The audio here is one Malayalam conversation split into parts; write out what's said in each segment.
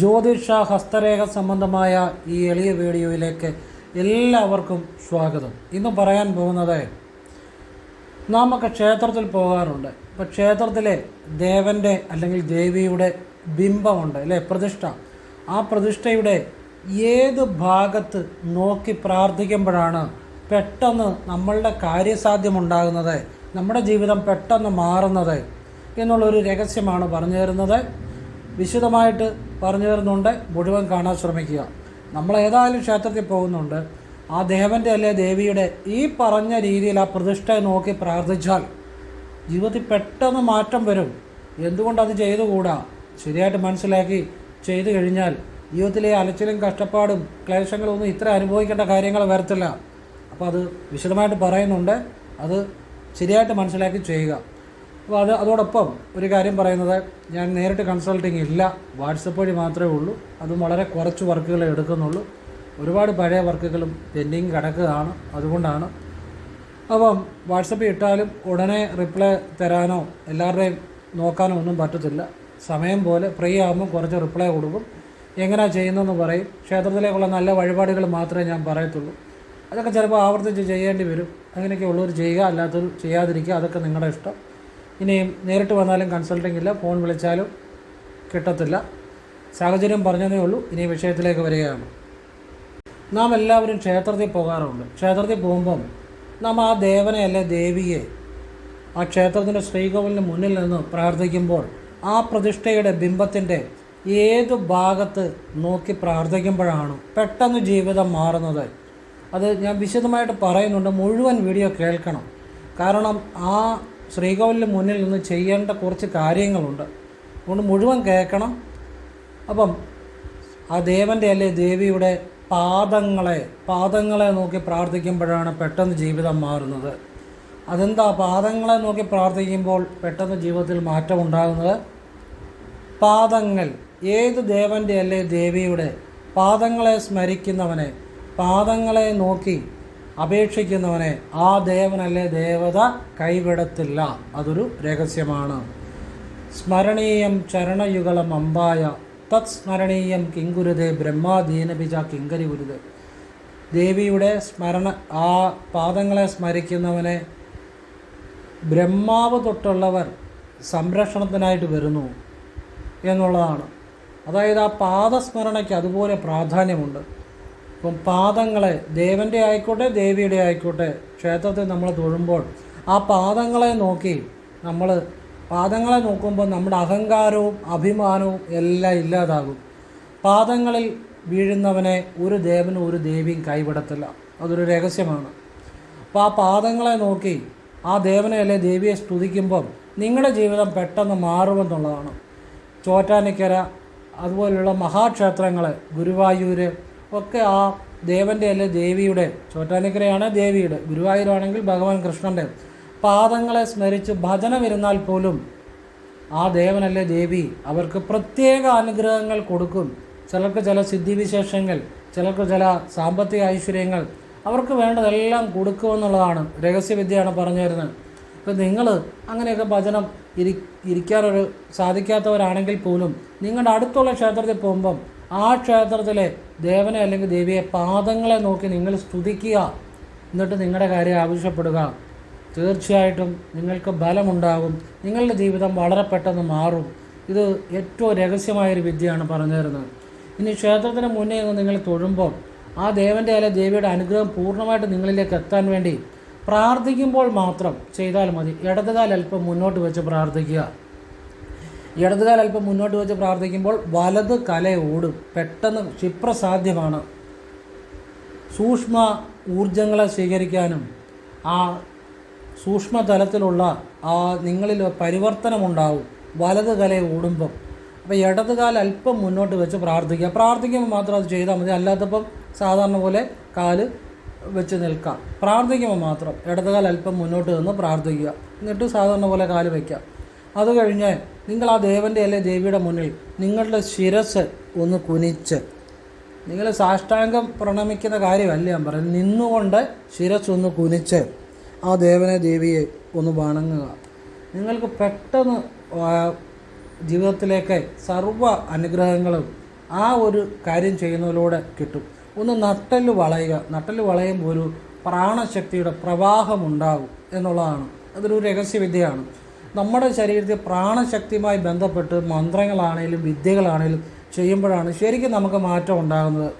ജ്യോതിഷ ഹസ്തരേഖ സംബന്ധമായ ഈ എളിയ വീഡിയോയിലേക്ക് എല്ലാവർക്കും സ്വാഗതം. ഇന്ന് പറയാൻ പോകുന്നത് നാമൊക്കെ ക്ഷേത്രത്തിൽ പോകാറുണ്ട്. ഇപ്പോൾ ക്ഷേത്രത്തിലെ ദേവന്റെ അല്ലെങ്കിൽ ദേവിയുടെ ബിംബമുണ്ട് അല്ലേ? പ്രതിഷ്ഠ. ആ പ്രതിഷ്ഠയുടെ ഏത് ഭാഗത്ത് നോക്കി പ്രാർത്ഥിക്കുമ്പോഴാണ് പെട്ടെന്ന് നമ്മളുടെ കാര്യസാധ്യമുണ്ടാകുന്നത് നമ്മുടെ ജീവിതം പെട്ടെന്ന് മാറുന്നത് എന്നുള്ളൊരു രഹസ്യമാണ് പറഞ്ഞു തരുന്നത്. വിശദമായിട്ട് പറഞ്ഞു തരുന്നുണ്ട്. മുഴുവൻ കാണാൻ ശ്രമിക്കുക. നമ്മൾ ഏതായാലും ക്ഷേത്രത്തിൽ പോകുന്നുണ്ട്. ആ ദേവന്റെ അല്ലെ ദേവിയുടെ ഈ പറഞ്ഞ രീതിയിൽ ആ പ്രതിഷ്ഠ നോക്കി പ്രാർത്ഥിച്ചാൽ ജീവിതത്തിൽ പെട്ടെന്ന് മാറ്റം വരും. എന്തുകൊണ്ടത് ചെയ്തുകൂടാ? ശരിയായിട്ട് മനസ്സിലാക്കി ചെയ്തു കഴിഞ്ഞാൽ ജീവിതത്തിലെ അലച്ചിലും കഷ്ടപ്പാടും ക്ലേശങ്ങളും ഒന്നും ഇത്ര അനുഭവിക്കേണ്ട കാര്യങ്ങൾ വരത്തില്ല. അപ്പോൾ അത് വിശദമായിട്ട് പറയുന്നുണ്ട്. അത് ശരിയായിട്ട് മനസ്സിലാക്കി ചെയ്യുക. അപ്പോൾ അത് അതോടൊപ്പം ഒരു കാര്യം പറയുന്നത് ഞാൻ നേരിട്ട് കൺസൾട്ടിങ് ഇല്ല. വാട്സപ്പ് വഴി മാത്രമേ ഉള്ളൂ. അതും വളരെ കുറച്ച് വർക്കുകളെ എടുക്കുന്നുള്ളൂ. ഒരുപാട് പഴയ വർക്കുകളും പെൻഡിങ് കിടക്കുകയാണ്. അതുകൊണ്ടാണ്. അപ്പം വാട്സപ്പിൽ ഇട്ടാലും ഉടനെ റിപ്ലൈ തരാനോ എല്ലാവരുടെയും നോക്കാനോ ഒന്നും പറ്റത്തില്ല. സമയം പോലെ ഫ്രീ ആകുമ്പോൾ കുറച്ച് റിപ്ലൈ കൊടുക്കും. എങ്ങനെയാ ചെയ്യുന്നതെന്ന് പറയും. ക്ഷേത്രത്തിലേക്കുള്ള നല്ല വഴിപാടുകൾ മാത്രമേ ഞാൻ പറയത്തുള്ളൂ. അതൊക്കെ ചിലപ്പോൾ ആവർത്തിച്ച് ചെയ്യേണ്ടി വരും. അങ്ങനെയൊക്കെ ഉള്ളവർ ചെയ്യുക അല്ലാത്തവർ ചെയ്യാതിരിക്കുക. അതൊക്കെ നിങ്ങളുടെ ഇഷ്ടം. ഇനിയും നേരിട്ട് വന്നാലും കൺസൾട്ടിംഗ് ഇല്ല ഫോൺ വിളിച്ചാലും കിട്ടത്തില്ല. സാഹചര്യം പറഞ്ഞതേ ഉള്ളൂ ഇനി വിഷയത്തിലേക്ക് വരികയാണ്. നാം എല്ലാവരും ക്ഷേത്രത്തിൽ പോകാറുണ്ട്. ക്ഷേത്രത്തിൽ പോകുമ്പം നാം ആ ദേവനെ അല്ലെ ദേവിയെ ആ ക്ഷേത്രത്തിന്റെ ശ്രീകോവിലിന് മുന്നിൽ നിന്ന് പ്രാർത്ഥിക്കുമ്പോൾ ആ പ്രതിഷ്ഠയുടെ ബിംബത്തിന്റെ ഏത് ഭാഗത്ത് നോക്കി പ്രാർത്ഥിക്കുമ്പോഴാണ് പെട്ടെന്ന് ജീവിതം മാറുന്നത്. അത് ഞാൻ വിശദമായിട്ട് പറയുന്നുണ്ട് മുഴുവൻ വീഡിയോ കേൾക്കണം. കാരണം ആ ശ്രീകോവിലിന് മുന്നിൽ നിന്ന് ചെയ്യേണ്ട കുറച്ച് കാര്യങ്ങളുണ്ട്. അതുകൊണ്ട് മുഴുവൻ കേൾക്കണം. അപ്പം ആ ദേവന്റെ അല്ലെ ദേവിയുടെ പാദങ്ങളെ പാദങ്ങളെ നോക്കി പ്രാർത്ഥിക്കുമ്പോഴാണ് പെട്ടെന്ന് ജീവിതം മാറുന്നത്. അതെന്താ പാദങ്ങളെ നോക്കി പ്രാർത്ഥിക്കുമ്പോൾ പെട്ടെന്ന് ജീവിതത്തിൽ മാറ്റം ഉണ്ടാകുന്നത്? പാദങ്ങൾ. ഏത് ദേവന്റെ അല്ലെ ദേവിയുടെ പാദങ്ങളെ സ്മരിക്കുന്നവനെ? പാദങ്ങളെ നോക്കി അപേക്ഷിക്കുന്നവനെ ആ ദേവനല്ലേ ദേവത കൈവിടത്തില്ല. അതൊരു രഹസ്യമാണ്. സ്മരണീയം ചരണയുഗളം അമ്പായ. തത് സ്മരണീയം കിങ്കുരുതേ ബ്രഹ്മാദീനബിജ കിങ്കരി ഗുരുത് ദേവിയുടെ സ്മരണ ആ പാദങ്ങളെ സ്മരിക്കുന്നവനെ ബ്രഹ്മാവ് തൊട്ടുള്ളവർ സംരക്ഷണത്തിനായിട്ട് വരുന്നു എന്നുള്ളതാണ്. അതായത് ആ പാദസ്മരണയ്ക്ക് അതുപോലെ പ്രാധാന്യമുണ്ട്. ഇപ്പം പാദങ്ങളെ ദേവന്റെ ആയിക്കോട്ടെ ദേവിയുടെ ആയിക്കോട്ടെ ക്ഷേത്രത്തിൽ നമ്മൾ തൊഴുമ്പോൾ ആ പാദങ്ങളെ നോക്കി നമ്മൾ പാദങ്ങളെ നോക്കുമ്പോൾ നമ്മുടെ അഹങ്കാരവും അഭിമാനവും എല്ലാം ഇല്ലാതാകും. പാദങ്ങളിൽ വീഴുന്നവനെ ഒരു ദേവനും ഒരു ദേവിയും കൈവിടത്തില്ല. അതൊരു രഹസ്യമാണ്. അപ്പോൾ ആ പാദങ്ങളെ നോക്കി ആ ദേവനെ അല്ലെ ദേവിയെ സ്തുതിക്കുമ്പം നിങ്ങളുടെ ജീവിതം പെട്ടെന്ന് മാറുമെന്നുള്ളതാണ് ചോറ്റാനിക്കര അതുപോലെയുള്ള മഹാക്ഷേത്രങ്ങൾ ഗുരുവായൂർ ഒക്കെ ആ ദേവന്റെ അല്ലെ ദേവിയുടെ ചോറ്റാനിക്കരയാണ് ദേവിയുടെ ഗുരുവായൂരാണെങ്കിൽ ഭഗവാൻ കൃഷ്ണന്റെ പാദങ്ങളെ സ്മരിച്ച് ഭജന വരുന്നാൽ പോലും ആ ദേവനല്ലേ ദേവി അവർക്ക് പ്രത്യേക അനുഗ്രഹങ്ങൾ കൊടുക്കും. ചിലർക്ക് ചില സിദ്ധിവിശേഷങ്ങൾ ചിലർക്ക് ചില സാമ്പത്തിക ഐശ്വര്യങ്ങൾ അവർക്ക് വേണ്ടതെല്ലാം കൊടുക്കുമെന്നുള്ളതാണ് രഹസ്യവിദ്യയാണ് പറഞ്ഞു തരുന്നത്. ഇപ്പം നിങ്ങൾ അങ്ങനെയൊക്കെ ഭജനം ഇരി ഇരിക്കാനൊരു സാധിക്കാത്തവരാണെങ്കിൽ പോലും നിങ്ങളുടെ അടുത്തുള്ള ക്ഷേത്രത്തിൽ പോകുമ്പം ആ ക്ഷേത്രത്തിലെ ദേവനെ അല്ലെങ്കിൽ ദേവിയെ പാദങ്ങളെ നോക്കി നിങ്ങൾ സ്തുതിക്കുക. എന്നിട്ട് നിങ്ങളുടെ കാര്യം ആവശ്യപ്പെടുക. തീർച്ചയായിട്ടും നിങ്ങൾക്ക് ബലമുണ്ടാകും. നിങ്ങളുടെ ജീവിതം വളരെ പെട്ടെന്ന് മാറും. ഇത് ഏറ്റവും രഹസ്യമായൊരു വിദ്യയാണ് പറഞ്ഞു തരുന്നത്. ഇനി ക്ഷേത്രത്തിന് മുന്നേ നിങ്ങൾ തൊഴുമ്പോൾ ആ ദേവന്റെ അല്ലെ ദേവിയുടെ അനുഗ്രഹം പൂർണമായിട്ട് നിങ്ങളിലേക്ക് എത്താൻ വേണ്ടി പ്രാർത്ഥിക്കുമ്പോൾ മാത്രം ചെയ്താൽ മതി. ഇടതുകാൽ അല്പം മുന്നോട്ട് വെച്ച് പ്രാർത്ഥിക്കുക. ഇടതുകാൽ അല്പം മുന്നോട്ട് വെച്ച് പ്രാർത്ഥിക്കുമ്പോൾ വലത് കല ഓടും. പെട്ടെന്ന് ക്ഷിപ്രസാധ്യമാണ്. സൂക്ഷ്മ ഊർജങ്ങളെ സ്വീകരിക്കാനും ആ സൂക്ഷ്മ തലത്തിലുള്ള ആ നിങ്ങളിൽ പരിവർത്തനമുണ്ടാവും. വലത് കല ഓടുമ്പം. അപ്പോൾ ഇടതുകാൽ അല്പം മുന്നോട്ട് വെച്ച് പ്രാർത്ഥിക്കുക. പ്രാർത്ഥിക്കുമ്പോൾ മാത്രം അത് ചെയ്താൽ മതി. അല്ലാത്തപ്പം സാധാരണ പോലെ കാൽ വെച്ച് നിൽക്കാം. പ്രാർത്ഥിക്കുമ്പോൾ മാത്രം ഇടത് ഇടതുകാൽ അല്പം മുന്നോട്ട് നിന്ന് പ്രാർത്ഥിക്കുക. എന്നിട്ട് സാധാരണ പോലെ കാൽ വയ്ക്കുക അത് കഴിഞ്ഞ് നിങ്ങൾ ആ ദേവന്റെ അല്ലെ ദേവിയുടെ മുന്നിൽ നിങ്ങളുടെ ശിരസ് ഒന്ന് കുനിച്ച്. നിങ്ങൾ സാഷ്ടാംഗം പ്രണമിക്കുന്ന കാര്യമല്ല ഞാൻ പറയുന്നത്. നിന്നുകൊണ്ട് ശിരസ് ഒന്ന് കുനിച്ച് ആ ദേവനെ ദേവിയെ ഒന്ന് വണങ്ങുക. നിങ്ങൾക്ക് പെട്ടെന്ന് ജീവിതത്തിലേക്ക് സർവ അനുഗ്രഹങ്ങളും ആ ഒരു കാര്യം ചെയ്യുന്നതിലൂടെ കിട്ടും. ഒന്ന് നട്ടൽ വളയുക. നട്ടൽ വളയുമ്പോൾ ഒരു പ്രാണശക്തിയുടെ പ്രവാഹം ഉണ്ടാകും എന്നുള്ളതാണ്. അതൊരു രഹസ്യവിദ്യയാണ്. നമ്മുടെ ശരീരത്തിൽ പ്രാണശക്തിയുമായി ബന്ധപ്പെട്ട് മന്ത്രങ്ങളാണേലും വിദ്യകളാണേലും ചെയ്യുമ്പോഴാണ് ശരിക്കും നമുക്ക് മാറ്റം ഉണ്ടാകുന്നത്.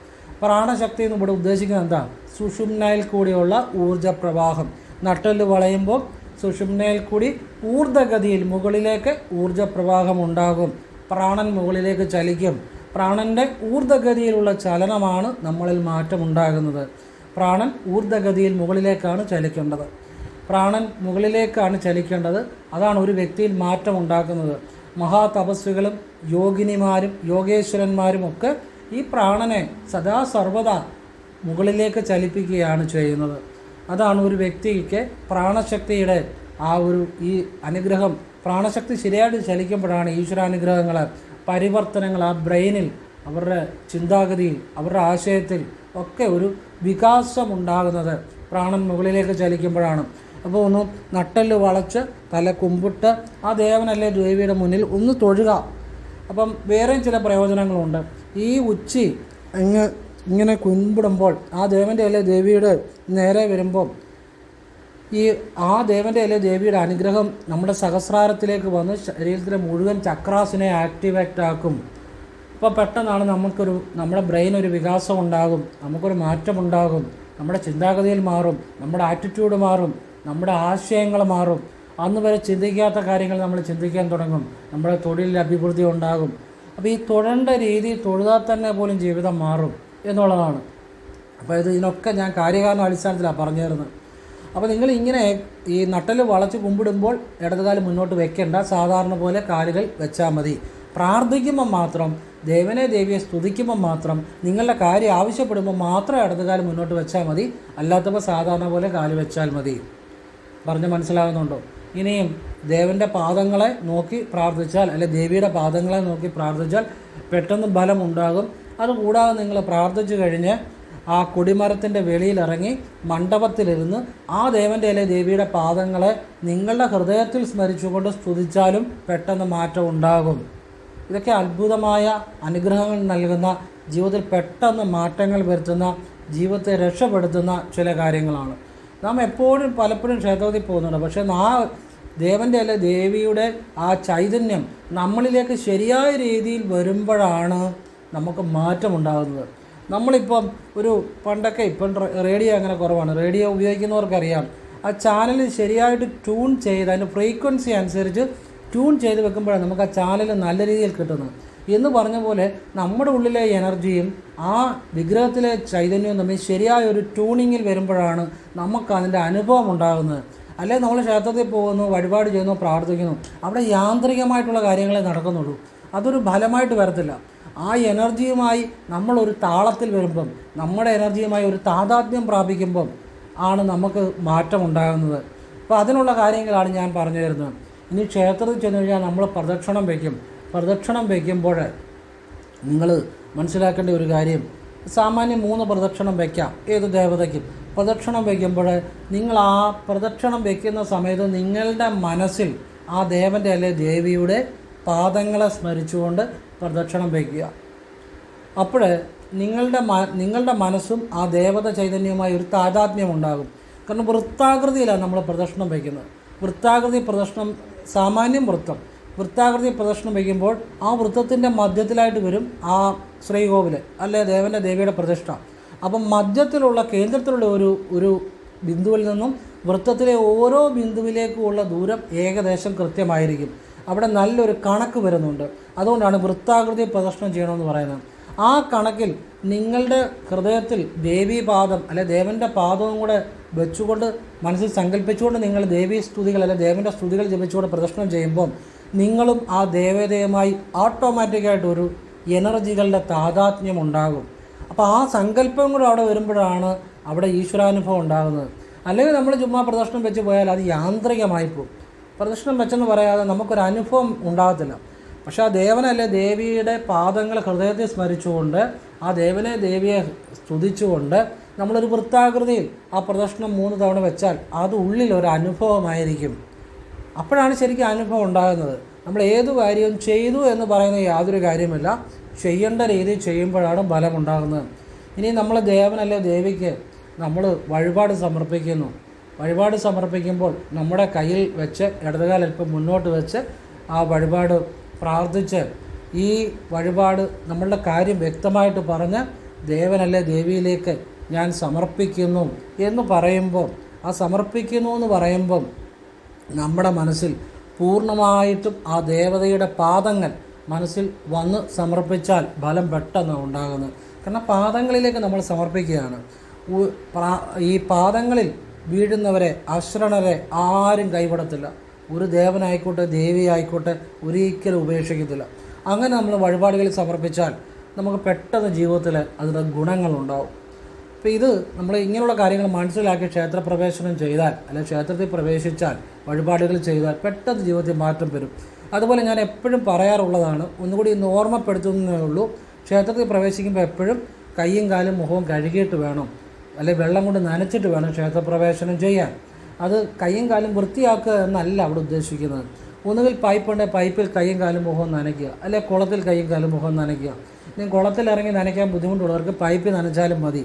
പ്രാണശക്തി എന്ന് ഇവിടെ ഉദ്ദേശിക്കുന്നത് എന്താ? സുഷുമ്നയിൽ കൂടിയുള്ള ഊർജ പ്രവാഹം നട്ടൽ വളയുമ്പോൾ സുഷുമ്നയിൽ കൂടി ഊർജഗതിയിൽ മുകളിലേക്ക് ഊർജ പ്രവാഹം ഉണ്ടാകും. പ്രാണൻ മുകളിലേക്ക് ചലിക്കും. പ്രാണന്റെ ഊർജഗതിയിലുള്ള ചലനമാണ് നമ്മളിൽ മാറ്റമുണ്ടാകുന്നത്. പ്രാണൻ ഊർജഗതിയിൽ മുകളിലേക്കാണ് ചലിക്കേണ്ടത്. പ്രാണൻ മുകളിലേക്കാണ് ചലിക്കേണ്ടത്. അതാണ് ഒരു വ്യക്തിയിൽ മാറ്റം ഉണ്ടാക്കുന്നത്. മഹാതപസ്വികളും യോഗിനിമാരും യോഗേശ്വരന്മാരും ഒക്കെ ഈ പ്രാണനെ സദാ സർവദാ മുകളിലേക്ക് ചലിപ്പിക്കുകയാണ് ചെയ്യുന്നത്. അതാണ് ഒരു വ്യക്തിക്ക് പ്രാണശക്തിയുടെ ആ ഒരു ഈ അനുഗ്രഹം. പ്രാണശക്തി ശരിയായിട്ട് ചലിക്കുമ്പോഴാണ് ഈശ്വരാനുഗ്രഹങ്ങൾ പരിവർത്തനങ്ങൾ ആ ബ്രെയിനിൽ അവരുടെ ചിന്താഗതിയിൽ അവരുടെ ആശയത്തിൽ ഒക്കെ ഒരു വികാസം ഉണ്ടാകുന്നത് പ്രാണൻ മുകളിലേക്ക് ചലിക്കുമ്പോഴാണ്. അപ്പോൾ ഒന്ന് നട്ടൽ വളച്ച് തല കുമ്പിട്ട് ആ ദേവനല്ലേ ദേവിയുടെ മുന്നിൽ ഒന്ന് തൊഴുക. അപ്പം വേറെയും ചില പ്രയോജനങ്ങളുണ്ട്. ഈ ഉച്ചി അങ്ങ് ഇങ്ങനെ കുമ്പിടുമ്പോൾ ആ ദേവന്റെ അല്ലെ ദേവിയുടെ നേരെ വരുമ്പോൾ ഈ ആ ദേവന്റെ അല്ലെ ദേവിയുടെ അനുഗ്രഹം നമ്മുടെ സഹസ്രാരത്തിലേക്ക് വന്ന് ശരീരത്തിലെ മുഴുവൻ ചക്രാസിനെ ആക്ടിവേറ്റ് ആക്കും. അപ്പോൾ പെട്ടെന്നാണ് നമുക്കൊരു നമ്മുടെ ബ്രെയിൻ ഒരു വികാസം ഉണ്ടാകും. നമുക്കൊരു മാറ്റം ഉണ്ടാകും നമ്മുടെ ചിന്താഗതിയിൽ മാറും. നമ്മുടെ ആറ്റിറ്റ്യൂഡ് മാറും. നമ്മുടെ ആശയങ്ങൾ മാറും. അന്ന് വരെ ചിന്തിക്കാത്ത കാര്യങ്ങൾ നമ്മൾ ചിന്തിക്കാൻ തുടങ്ങും. നമ്മുടെ തൊഴിലിൽ അഭിവൃദ്ധി ഉണ്ടാകും. അപ്പോൾ ഈ തൊഴേണ്ട രീതി തൊഴുതാൽ തന്നെ പോലും ജീവിതം മാറും എന്നുള്ളതാണ്. അപ്പോൾ ഇത് ഇതിനൊക്കെ ഞാൻ കാര്യകാരണ അടിസ്ഥാനത്തിലാണ് പറഞ്ഞു തരുന്നത് അപ്പോൾ നിങ്ങൾ ഇങ്ങനെ ഈ നട്ടൽ വളച്ച് കുമ്പിടുമ്പോൾ ഇടതുകാലം മുന്നോട്ട് വെക്കേണ്ട. സാധാരണ പോലെ കാലുകൾ വെച്ചാൽ മതി. പ്രാർത്ഥിക്കുമ്പോൾ മാത്രം ദേവനെ ദേവിയെ സ്തുതിക്കുമ്പോൾ മാത്രം നിങ്ങളുടെ കാര്യം ആവശ്യപ്പെടുമ്പോൾ മാത്രം ഇടതുകാലം മുന്നോട്ട് വെച്ചാൽ മതി. അല്ലാത്തപ്പോൾ സാധാരണ പോലെ കാൽ വെച്ചാൽ മതി. പറഞ്ഞ് മനസ്സിലാകുന്നുണ്ടോ ഇനിയും ദേവന്റെ പാദങ്ങളെ നോക്കി പ്രാർത്ഥിച്ചാൽ അല്ലെ ദേവിയുടെ പാദങ്ങളെ നോക്കി പ്രാർത്ഥിച്ചാൽ പെട്ടെന്ന് ഫലം ഉണ്ടാകും അതുകൂടാതെ നിങ്ങൾ പ്രാർത്ഥിച്ചു കഴിഞ്ഞ് ആ കൊടിമരത്തിന്റെ വെളിയിലിറങ്ങി മണ്ഡപത്തിലിരുന്ന് ആ ദേവന്റെ അല്ലെ ദേവിയുടെ പാദങ്ങളെ നിങ്ങളുടെ ഹൃദയത്തിൽ സ്മരിച്ചുകൊണ്ട് സ്തുതിച്ചാലും പെട്ടെന്ന് മാറ്റം ഉണ്ടാകും. ഇതൊക്കെ അത്ഭുതമായ അനുഗ്രഹങ്ങൾ നൽകുന്ന ജീവിതത്തിൽ പെട്ടെന്ന് മാറ്റങ്ങൾ വരുത്തുന്ന ജീവിതത്തെ രക്ഷപ്പെടുത്തുന്ന ചില കാര്യങ്ങളാണ്. നാം എപ്പോഴും പലപ്പോഴും ക്ഷേത്രത്തിൽ പോകുന്നുണ്ട്. പക്ഷേ ആ ദേവന്റെ അല്ലെ ദേവിയുടെ ആ ചൈതന്യം നമ്മളിലേക്ക് ശരിയായ രീതിയിൽ വരുമ്പോഴാണ് നമുക്ക് മാറ്റമുണ്ടാകുന്നത് നമ്മളിപ്പം ഒരു പണ്ടൊക്കെ ഇപ്പം റേഡിയോ അങ്ങനെ കുറവാണ്. റേഡിയോ ഉപയോഗിക്കുന്നവർക്കറിയാം. ആ ചാനൽ ശരിയായിട്ട് ട്യൂൺ ചെയ്ത് അതിന്റെ ഫ്രീക്വൻസി അനുസരിച്ച് ട്യൂൺ ചെയ്ത് വെക്കുമ്പോഴാണ് നമുക്ക് ആ ചാനൽ നല്ല രീതിയിൽ കിട്ടുന്നത്. എന്ന് പറഞ്ഞ പോലെ നമ്മുടെ ഉള്ളിലെ എനർജിയും ആ വിഗ്രഹത്തിലെ ചൈതന്യവും തമ്മിൽ ശരിയായ ഒരു ട്യൂണിങ്ങിൽ വരുമ്പോഴാണ് നമുക്ക് അതിന്റെ അനുഭവം ഉണ്ടാകുന്നത്. അല്ലെ നമ്മൾ ക്ഷേത്രത്തിൽ പോകുന്നു വഴിപാട് ചെയ്യുന്നു പ്രാർത്ഥിക്കുന്നു. അവിടെ യാന്ത്രികമായിട്ടുള്ള കാര്യങ്ങളെ നടക്കുന്നുള്ളൂ. അതൊരു ഫലമായിട്ട് വരത്തില്ല. ആ എനർജിയുമായി നമ്മളൊരു താളത്തിൽ വരുമ്പം നമ്മുടെ എനർജിയുമായി ഒരു താതാത്മ്യം പ്രാപിക്കുമ്പം ആണ് നമുക്ക് മാറ്റം ഉണ്ടാകുന്നത്. അപ്പോൾ അതിനുള്ള കാര്യങ്ങളാണ് ഞാൻ പറഞ്ഞു തരുന്നത്. ഇനി ക്ഷേത്രത്തിൽ ചെന്ന് കഴിഞ്ഞാൽ നമ്മൾ പ്രദക്ഷിണം വയ്ക്കും. പ്രദക്ഷിണം വയ്ക്കുമ്പോൾ നിങ്ങൾ മനസ്സിലാക്കേണ്ട ഒരു കാര്യം സാമാന്യം മൂന്ന് പ്രദക്ഷിണം വയ്ക്കാം ഏത് ദേവതയ്ക്കും? പ്രദക്ഷിണം വയ്ക്കുമ്പോൾ നിങ്ങൾ ആ പ്രദക്ഷിണം വയ്ക്കുന്ന സമയത്ത് നിങ്ങളുടെ മനസ്സിൽ ആ ദേവന്റെ അല്ലെ ദേവിയുടെ പാദങ്ങളെ സ്മരിച്ചുകൊണ്ട് പ്രദക്ഷിണം വയ്ക്കുക അപ്പോൾ നിങ്ങളുടെ നിങ്ങളുടെ മനസ്സും ആ ദേവത ചൈതന്യവുമായി ഒരു താതാത്മ്യം ഉണ്ടാകും. കാരണം വൃത്താകൃതിയിലാണ് നമ്മൾ പ്രദക്ഷിണം വയ്ക്കുന്നത് വൃത്താകൃതി പ്രദക്ഷിണം സാമാന്യം വൃത്തം. വൃത്താകൃതി പ്രദക്ഷിണം വയ്ക്കുമ്പോൾ ആ വൃത്തത്തിന്റെ മധ്യത്തിലായിട്ട് വരും ആ ശ്രീകോവിൽ അല്ലെ ദേവന്റെ ദേവിയുടെ പ്രതിഷ്ഠ. അപ്പം മധ്യത്തിലുള്ള കേന്ദ്രത്തിലുള്ള ഒരു ഒരു ബിന്ദുവിൽ നിന്നും വൃത്തത്തിലെ ഓരോ ബിന്ദുവിലേക്കുമുള്ള ദൂരം ഏകദേശം കൃത്യമായിരിക്കും. അവിടെ നല്ലൊരു കണക്ക് വരുന്നുണ്ട്. അതുകൊണ്ടാണ് വൃത്താകൃതി പ്രദർശനം ചെയ്യണമെന്ന് പറയുന്നത്. ആ കണക്കിൽ നിങ്ങളുടെ ഹൃദയത്തിൽ ദേവീപാദം അല്ലെ ദേവന്റെ പാദവും കൂടെ വെച്ചുകൊണ്ട് മനസ്സിൽ സങ്കല്പിച്ചുകൊണ്ട് നിങ്ങൾ ദേവീ സ്തുതികൾ അല്ലെ ദേവന്റെ സ്തുതികൾ ജപിച്ചുകൊണ്ട് പ്രദർശനം ചെയ്യുമ്പോൾ നിങ്ങളും ആ ദേവതയുമായി ഓട്ടോമാറ്റിക്കായിട്ട് ഒരു എനർജികളുടെ താതാത്മ്യം ഉണ്ടാകും അപ്പോൾ ആ സങ്കല്പം കൂടെ അവിടെ വരുമ്പോഴാണ് അവിടെ ഈശ്വരാനുഭവം ഉണ്ടാകുന്നത്. അല്ലെങ്കിൽ നമ്മൾ ചുമ്മാ പ്രദർശനം വെച്ച് പോയാൽ അത് യാന്ത്രികമായി പോകും. പ്രദർശനം വെച്ചെന്ന് പറയാതെ നമുക്കൊരു അനുഭവം ഉണ്ടാകത്തില്ല. പക്ഷേ ആ ദേവനല്ലേ ദേവിയുടെ പാദങ്ങൾ ഹൃദയത്തിൽ സ്മരിച്ചുകൊണ്ട് ആ ദേവനെ ദേവിയെ സ്തുതിച്ചുകൊണ്ട് നമ്മളൊരു വൃത്താകൃതിയിൽ ആ പ്രദർശനം മൂന്ന് തവണ വെച്ചാൽ അത് ഉള്ളിൽ ഒരു അനുഭവമായിരിക്കും. അപ്പോഴാണ് ശരിക്കും അനുഭവം ഉണ്ടാകുന്നത്. നമ്മൾ ഏത് കാര്യവും ചെയ്തു എന്ന് പറയുന്ന യാതൊരു കാര്യമല്ല ചെയ്യേണ്ട രീതിയിൽ ചെയ്യുമ്പോഴാണ് ബലമുണ്ടാകുന്നത് ഇനി നമ്മൾ ദേവനല്ലേ ദേവിക്ക് നമ്മൾ വഴിപാട് സമർപ്പിക്കുന്നു. വഴിപാട് സമർപ്പിക്കുമ്പോൾ നമ്മുടെ കയ്യിൽ വെച്ച് ഇടതുകാൽ അല്പം മുന്നോട്ട് വെച്ച് ആ വഴിപാട് പ്രാർത്ഥിച്ച് ഈ വഴിപാട് നമ്മളുടെ കാര്യം വ്യക്തമായിട്ട് പറഞ്ഞ് ദേവനല്ലേ ദേവിയിലേക്ക് ഞാൻ സമർപ്പിക്കുന്നു എന്ന് പറയുമ്പോൾ ആ സമർപ്പിക്കുന്നു എന്ന് പറയുമ്പം നമ്മുടെ മനസ്സിൽ പൂർണമായിട്ടും ആ ദേവതയുടെ പാദങ്ങൾ മനസ്സിൽ വന്ന് സമർപ്പിച്ചാൽ ഫലം പെട്ടെന്ന് ഉണ്ടാകുന്നത്. കാരണം പാദങ്ങളിലേക്ക് നമ്മൾ സമർപ്പിക്കുകയാണ്. ഈ പാദങ്ങളിൽ വീഴുന്നവരെ അശ്രണരെ ആരും കൈവിടത്തില്ല. ഒരു ദേവനായിക്കോട്ടെ ദേവി ആയിക്കോട്ടെ ഒരിക്കലും ഉപേക്ഷിക്കത്തില്ല. അങ്ങനെ നമ്മൾ വഴിപാടുകളിൽ സമർപ്പിച്ചാൽ നമുക്ക് പെട്ടെന്ന് ജീവിതത്തിൽ അതിന്റെ ഗുണങ്ങളുണ്ടാവും അപ്പോൾ ഇത് നമ്മൾ ഇങ്ങനെയുള്ള കാര്യങ്ങൾ മനസ്സിലാക്കി ക്ഷേത്രപ്രവേശനം ചെയ്താൽ അല്ലെങ്കിൽ ക്ഷേത്രത്തിൽ പ്രവേശിച്ചാൽ വഴിപാടുകൾ ചെയ്താൽ പെട്ടെന്ന് ജീവിതത്തിൽ മാറ്റം വരും. അതുപോലെ ഞാൻ എപ്പോഴും പറയാറുള്ളതാണ് ഒന്നുകൂടി ഇന്ന് ഓർമ്മപ്പെടുത്തുന്നേ ഉള്ളൂ ക്ഷേത്രത്തിൽ പ്രവേശിക്കുമ്പോൾ എപ്പോഴും കൈയും കാലും മുഖവും കഴുകിയിട്ട് വേണം അല്ലെങ്കിൽ വെള്ളം കൊണ്ട് നനച്ചിട്ട് വേണം ക്ഷേത്രപ്രവേശനം ചെയ്യാൻ. അത് കൈയും കാലും വൃത്തിയാക്കുക എന്നല്ല അവിടെ ഉദ്ദേശിക്കുന്നത്. ഒന്നുകിൽ പൈപ്പ് ഉണ്ടെങ്കിൽ പൈപ്പിൽ കൈയും കാലും മുഖവും നനയ്ക്കുക അല്ലെങ്കിൽ കുളത്തിൽ കൈയും കാലും മുഖവും നനയ്ക്കുക. ഇനി കുളത്തിൽ ഇറങ്ങി നനയ്ക്കാൻ ബുദ്ധിമുട്ടുള്ളവർക്ക് പൈപ്പിൽ നനച്ചാലും മതി.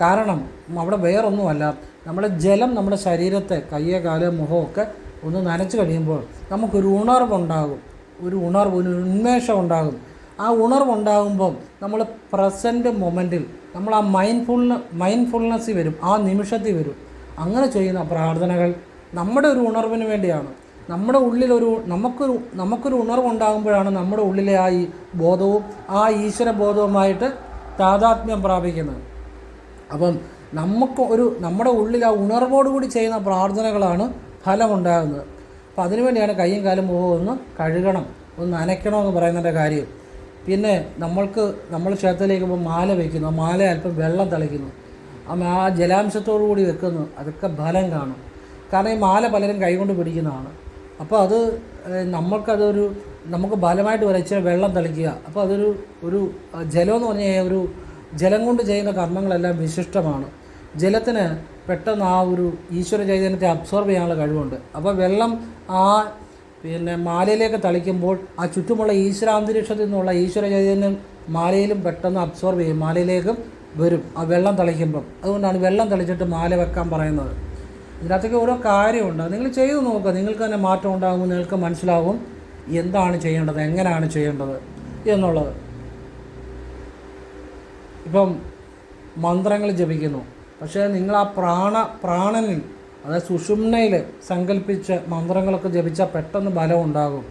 കാരണം അവിടെ വേറൊന്നുമല്ല. നമ്മുടെ ജലം നമ്മുടെ ശരീരത്തെ കയ്യെ കാൽ മുഖമൊക്കെ ഒന്ന് നനച്ച് കഴിയുമ്പോൾ നമുക്കൊരു ഉണർവുണ്ടാകും. ഒരു ഉണർവ് ഒരു ഉന്മേഷം ഉണ്ടാകും. ആ ഉണർവുണ്ടാകുമ്പം നമ്മൾ പ്രസന്റ് മൊമെന്റിൽ നമ്മൾ ആ മൈൻഡ്ഫുൾന മൈൻഡ്ഫുൾനെസ്സിൽ വരും. ആ നിമിഷത്തിൽ വരും. അങ്ങനെ ചെയ്യുന്ന പ്രാർത്ഥനകൾ നമ്മുടെ ഒരു ഉണർവിന് വേണ്ടിയാണ്. നമ്മുടെ ഉള്ളിലൊരു നമുക്കൊരു നമുക്കൊരു ഉണർവുണ്ടാകുമ്പോഴാണ് നമ്മുടെ ഉള്ളിലെ ആ ഈ ബോധവും ആ ഈശ്വര ബോധവുമായിട്ട് താതാത്മ്യം പ്രാപിക്കുന്നത്. അപ്പം നമുക്ക് ഒരു നമ്മുടെ ഉള്ളിൽ ആ ഉണർവോടുകൂടി ചെയ്യുന്ന പ്രാർത്ഥനകളാണ് ഫലമുണ്ടാകുന്നത്. അപ്പം അതിനുവേണ്ടിയാണ് കൈയും കാലും മുഖവും ഒന്ന് കഴുകണം ഒന്ന് നനയ്ക്കണം എന്ന് പറയുന്നതിന്റെ കാര്യം. പിന്നെ നമ്മൾക്ക് നമ്മൾ ക്ഷേത്രത്തിലേക്ക് ഇപ്പോൾ മാല വയ്ക്കുന്നു ആ മാല അല്പം വെള്ളം തളിക്കുന്നു. ആ ജലാംശത്തോടു കൂടി വെക്കുന്നു അതൊക്കെ ഫലം കാണും. കാരണം ഈ മാല പലരും കൈകൊണ്ട് പിടിക്കുന്നതാണ്. അപ്പോൾ അത് നമ്മൾക്കതൊരു നമുക്ക് ബലമായിട്ട് വരച്ച വെള്ളം തളിക്കുക. അപ്പോൾ അതൊരു ഒരു ജലമെന്ന് പറഞ്ഞാൽ ഒരു ജലം കൊണ്ട് ചെയ്യുന്ന കർമ്മങ്ങളെല്ലാം വിശിഷ്ടമാണ്. ജലത്തിന് പെട്ടെന്ന് ആ ഒരു ഈശ്വര ചൈതന്യത്തെ അബ്സോർബ് ചെയ്യാനുള്ള കഴിവുണ്ട്. അപ്പോൾ വെള്ളം ആ പിന്നെ മാലയിലേക്ക് തളിക്കുമ്പോൾ ആ ചുറ്റുമുള്ള ഈശ്വരാന്തരീക്ഷത്തിൽ നിന്നുള്ള ഈശ്വര ചൈതന്യം മാലയിലും പെട്ടെന്ന് അബ്സോർബ് ചെയ്യും. മാലയിലേക്കും വരും. ആ വെള്ളം തളിക്കുമ്പം. അതുകൊണ്ടാണ് വെള്ളം തളിച്ചിട്ട് മാല വെക്കാൻ പറയുന്നത്. ഇതിനകത്തൊക്കെ ഓരോ കാര്യമുണ്ട്. നിങ്ങൾ ചെയ്തു നോക്കുക. നിങ്ങൾക്ക് തന്നെ മാറ്റം ഉണ്ടാകുമ്പോൾ നിങ്ങൾക്ക് മനസ്സിലാവും. എന്താണ് ചെയ്യേണ്ടത്? എങ്ങനെയാണ് ചെയ്യേണ്ടത്? എന്നുള്ളത്. ഇപ്പം മന്ത്രങ്ങൾ ജപിക്കുന്നു. പക്ഷേ നിങ്ങൾ ആ പ്രാണ പ്രാണനിൽ അതായത് സുഷുമ്നയിൽ സങ്കല്പിച്ച് മന്ത്രങ്ങളൊക്കെ ജപിച്ചാൽ പെട്ടെന്ന് ബലം ഉണ്ടാകും.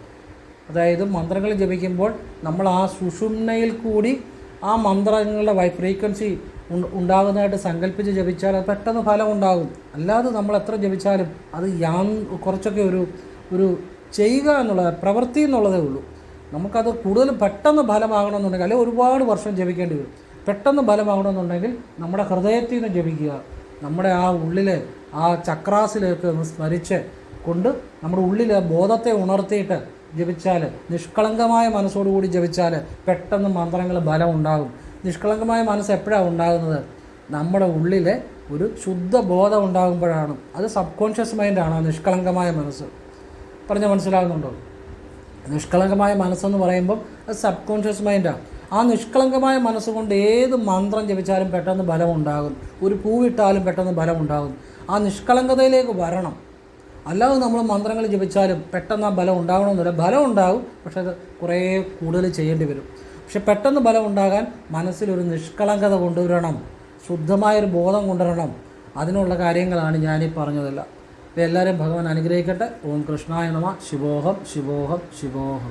അതായത് മന്ത്രങ്ങൾ ജപിക്കുമ്പോൾ നമ്മൾ ആ സുഷുമ്നയിൽ കൂടി ആ മന്ത്രങ്ങളുടെ വൈ ഫ്രീക്വൻസി ഉണ്ട- ഉണ്ടാകുന്നതായിട്ട് സങ്കല്പിച്ച് ജപിച്ചാൽ അത് പെട്ടെന്ന് ഫലം ഉണ്ടാകും. അല്ലാതെ നമ്മൾ എത്ര ജപിച്ചാലും അത് യാ കുറച്ചൊക്കെ ഒരു ഒരു ചെയ്യുക എന്നുള്ളത് പ്രവൃത്തി എന്നുള്ളതേ ഉള്ളൂ. നമുക്കത് കൂടുതൽ പെട്ടെന്ന് ഫലമാകണമെന്നുണ്ടെങ്കിൽ അല്ലെങ്കിൽ ഒരുപാട് വർഷം ജപിക്കേണ്ടി വരും. പെട്ടെന്ന് ഫലമാകണമെന്നുണ്ടെങ്കിൽ നമ്മുടെ ഹൃദയത്തിൽ നിന്ന് ജപിക്കുക. നമ്മുടെ ആ ഉള്ളിലെ ആ ചക്രാസിലേക്ക് ഒന്ന് സ്മരിച്ച് കൊണ്ട് നമ്മുടെ ഉള്ളിലെ ബോധത്തെ ഉണർത്തിയിട്ട് ജപിച്ചാൽ നിഷ്കളങ്കമായ മനസ്സോടുകൂടി ജപിച്ചാൽ പെട്ടെന്ന് മന്ത്രങ്ങൾ ബലം ഉണ്ടാകും നിഷ്കളങ്കമായ മനസ്സ് എപ്പോഴാണ് ഉണ്ടാകുന്നത്? നമ്മുടെ ഉള്ളിലെ ഒരു ശുദ്ധ ബോധം ഉണ്ടാകുമ്പോഴാണ്. അത് സബ് കോൺഷ്യസ് മൈൻഡാണ് ആ നിഷ്കളങ്കമായ മനസ്സ്. പറഞ്ഞ മനസ്സിലാകുന്നുണ്ടോ? നിഷ്കളങ്കമായ മനസ്സെന്ന് പറയുമ്പം അത് സബ് കോൺഷ്യസ് മൈൻഡാണ് ആ നിഷ്കളങ്കമായ മനസ്സുകൊണ്ട് ഏത് മന്ത്രം ജപിച്ചാലും പെട്ടെന്ന് ഫലമുണ്ടാകും ഒരു പൂവിട്ടാലും പെട്ടെന്ന് ഫലമുണ്ടാകും ആ നിഷ്കളങ്കതയിലേക്ക് വരണം. അല്ലാതെ നമ്മൾ മന്ത്രങ്ങൾ ജപിച്ചാലും പെട്ടെന്ന് ആ ബലം ഉണ്ടാകണമെന്നില്ല. ബലം ഉണ്ടാകും പക്ഷേ അത് കുറേ കൂടുതൽ ചെയ്യേണ്ടി വരും. പക്ഷെ പെട്ടെന്ന് ബലം ഉണ്ടാകാൻ മനസ്സിലൊരു നിഷ്കളങ്കത കൊണ്ടുവരണം. ശുദ്ധമായൊരു ബോധം കൊണ്ടുവരണം. അതിനുള്ള കാര്യങ്ങളാണ് ഞാനീ പറഞ്ഞതെല്ലാം. അപ്പോൾ എല്ലാവരും ഭഗവാൻ അനുഗ്രഹിക്കട്ടെ. ഓം കൃഷ്ണായ നമ. ശിവോഹം ശിവോഹം ശിവോഹം.